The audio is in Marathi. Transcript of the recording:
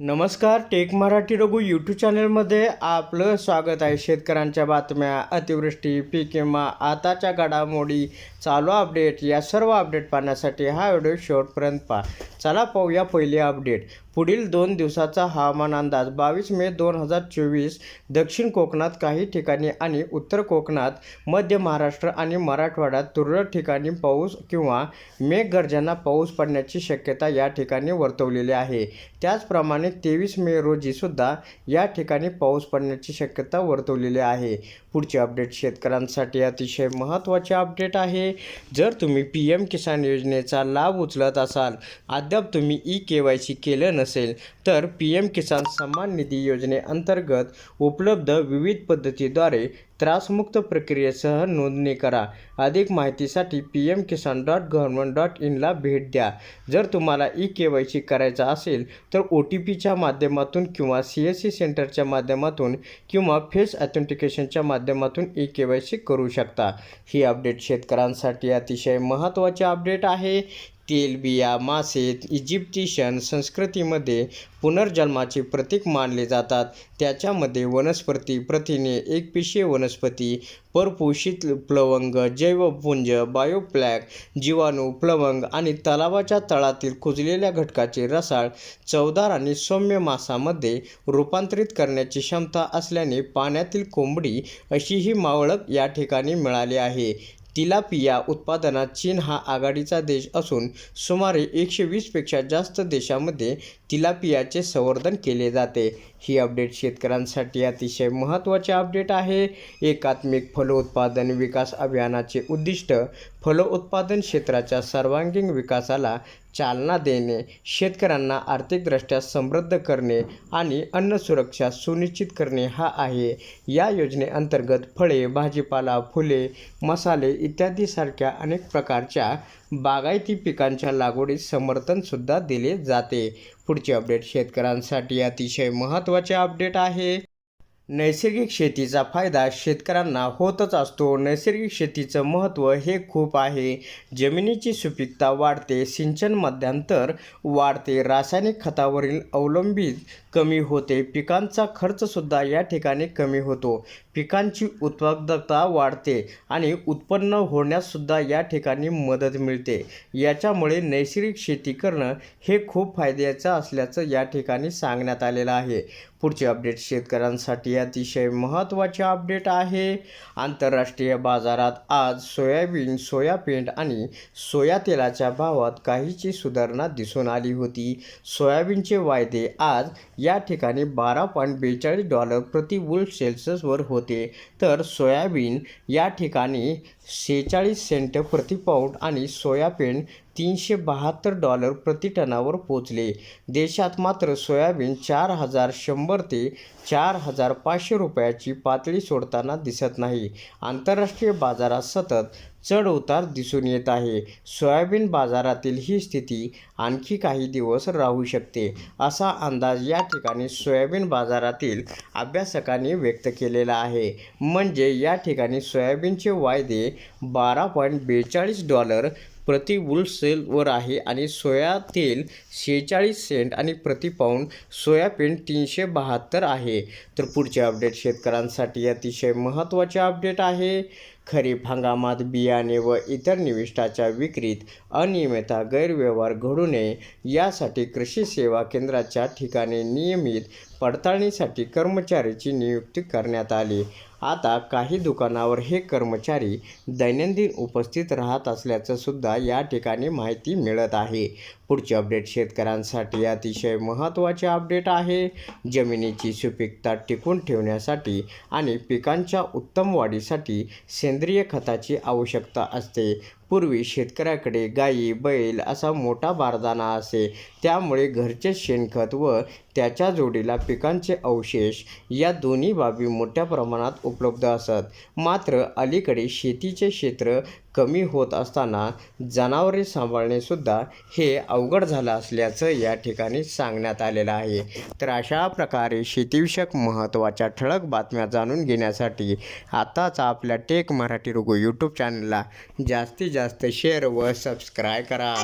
नमस्कार टेक मराठी रघु यूट्यूब चॅनलमध्ये आपलं स्वागत आहे. शेतकऱ्यांच्या बातम्या अतिवृष्टी पीक विमा आताच्या घडामोडी चालू अपडेट या सर्व अपडेट पाहण्यासाठी हा व्हिडिओ शेवटपर्यंत पहा. चला पाहूया पहिली अपडेट पुढील दोन दिवसाचा हवामान अंदाज. बावीस मे दोन हजार चोवीस दक्षिण कोकणात काही ठिकाणी आणि उत्तर कोकणात मध्य महाराष्ट्र आणि मराठवाड्यात तुरळक ठिकाणी पाऊस किंवा मेघगर्जना पाऊस पडण्याची शक्यता या ठिकाणी वर्तवलेली आहे. त्याचप्रमाणे तेवीस मे रोजीसुद्धा या ठिकाणी पाऊस पडण्याची शक्यता वर्तवलेली आहे. पुढचे अपडेट शेतकऱ्यांसाठी अतिशय महत्त्वाचे अपडेट आहे. जर तुम्ही पी एम किसान योजनेचा लाभ उचलत असाल अद्याप तुम्ही ई के वाय सी केलं नसेल तर पी एम किसान सन्मान निधी योजनेअंतर्गत उपलब्ध विविध पद्धतीद्वारे त्रासमुक्त प्रक्रियेसह नोंदणी करा. अधिक माहितीसाठी P M Kisan dot government dot इनला भेट द्या. जर तुम्हाला ई के वाय सी करायचा असेल तर ओ टी पीच्या माध्यमातून किंवा सी एस सी सेंटरच्या माध्यमातून किंवा फेस ऑथेंटिकेशनच्या माध्यमातून ई के वाय सी करू शकता. ही अपडेट शेतकऱ्यांसाठी अतिशय महत्त्वाचे अपडेट आहे. तेलबिया मासे इजिप्शियन संस्कृतीमध्ये पुनर्जन्माचे प्रतीक मानले जातात. त्याच्यामध्ये वनस्पती प्रथिने एकपेशीय वनस्पती परपोषित प्लवंग जैवपुंज बायोप्लॅक जीवाणू प्लवंग आणि तलावाच्या तळातील कुजलेल्या घटकाचे रसाळ चवदार आणि सौम्य मासामध्ये रूपांतरित करण्याची क्षमता असल्याने पाण्यातील कोंबडी अशी ही मावळक या ठिकाणी मिळाली आहे. तिलापिया उत्पादनात चीन हा आघाडीचा देश असून सुमारे एकशे वीसपेक्षा जास्त देशामध्ये तिलापियाचे संवर्धन केले जाते. ही अपडेट शेतकऱ्यांसाठी अतिशय महत्त्वाचे अपडेट आहे. एकात्मिक फलोत्पादन विकास अभियानाचे उद्दिष्ट फलोत्पादन क्षेत्राच्या सर्वांगीण विकासाला चालना देणे शेतकऱ्यांना आर्थिकदृष्ट्या समृद्ध करणे आणि अन्न सुरक्षा सुनिश्चित करणे हा आहे. या योजनेअंतर्गत फळे भाजीपाला फुले मसाले इत्यादीसारख्या अनेक प्रकारच्या बागायती पिकांच्या लागवडीत समर्थनसुद्धा दिले जाते. पुढचे अपडेट शेतकऱ्यांसाठी अतिशय महत्त्वाचे अपडेट आहे. नैसर्गिक शेतीचा फायदा शेतकऱ्यांना होतच असतो. नैसर्गिक शेतीचं महत्त्व हे खूप आहे. जमिनीची सुपीकता वाढते सिंचन मध्यांतर वाढते रासायनिक खतावरील अवलंबित कमी होते पिकांचा खर्चसुद्धा या ठिकाणी कमी होतो. पिकांची उत्पादकता वाढते आणि उत्पन्न होण्याससुद्धा या ठिकाणी मदत मिळते. याच्यामुळे नैसर्गिक शेती करणं हे खूप फायद्याचं असल्याचं या ठिकाणी सांगण्यात आलेलं आहे. पुढचे अपडेट शेतकऱ्यांसाठी अतिशय महत्त्वाचे अपडेट आहे. आंतरराष्ट्रीय बाजारात आज सोयाबीन सोयापीठ आणि सोया तेलाच्या भावात काहीची सुधारणा दिसून आली होती. सोयाबीनचे वायदे आज या ठिकाणी बारा पॉईंट बेचाळीस डॉलर प्रति बुल सेल्सिअसवर होते. तर सोयाबीन या ठिकाणी सेहेचाळीस सेंट प्रति पाऊंड आणि सोयाबीन तीनशे बहात्तर डॉलर प्रति टनावर पोचले देशात मात्र सोयाबीन चार हजार शंभर ते चार हजार पाचशे रुपयाची पातळी सोडताना दिसत नाही. आंतरराष्ट्रीय बाजारात सतत चढ उतार दिसून येत आहे. सोयाबीन बाजारातील ही स्थिती आणखी काही दिवस राहू शकते असा अंदाज या ठिकाणी सोयाबीन बाजारातील अभ्यासकांनी व्यक्त केलेला आहे. म्हणजे या ठिकाणी सोयाबीनचे वायदे बारा पॉईंट बेचाळीस डॉलर प्रति बुल सेलवर आहे आणि सोया तेल शेहेचाळीस सेंट आणि प्रति पाऊंड सोयाबीन तीनशे बहात्तर आहे. तर पुढचे अपडेट शेतकऱ्यांसाठी अतिशय महत्त्वाचे अपडेट आहे. खरीप हंगामात बियाणे व इतर निविष्ठाच्या विक्रीत अनियमितता गैरव्यवहार घडू नये. यासाठी कृषी सेवा केंद्राच्या ठिकाणी नियमित पडताळणीसाठी कर्मचाऱ्याची नियुक्ती करण्यात आली. आता काही दुकानावर हे कर्मचारी दैनंदिन उपस्थित राहत असल्याचं सुद्धा या ठिकाणी माहिती मिळत आहे. पुढचे अपडेट शेतकऱ्यांसाठी अतिशय महत्त्वाचे अपडेट आहे. जमिनीची सुपीकता टिकून ठेवण्यासाठी आणि पिकांच्या उत्तम वाढीसाठी सेंद्रिय खताची आवश्यकता असते. पूर्वी शेतकऱ्याकडे गाई बैल असा मोठा बारदाना असे. त्यामुळे घरचे शेणखत व त्याच्या जोडीला पिकांचे अवशेष या दोन्ही बाबी मोठ्या प्रमाणात उपलब्ध असत. मात्र अलीकडे शेतीचे क्षेत्र कमी होत असताना जनावरे सांभाळणेसुद्धा हे अवघड झालं असल्याचं या ठिकाणी सांगण्यात आलेलं आहे. तर अशा प्रकारे शेतीविषयक महत्त्वाच्या ठळक बातम्या जाणून घेण्यासाठी आताच आपल्या टेक मराठी रुगू यूट्यूब चॅनलला जास्तीत जास्त शेअर व सबस्क्राईब करा.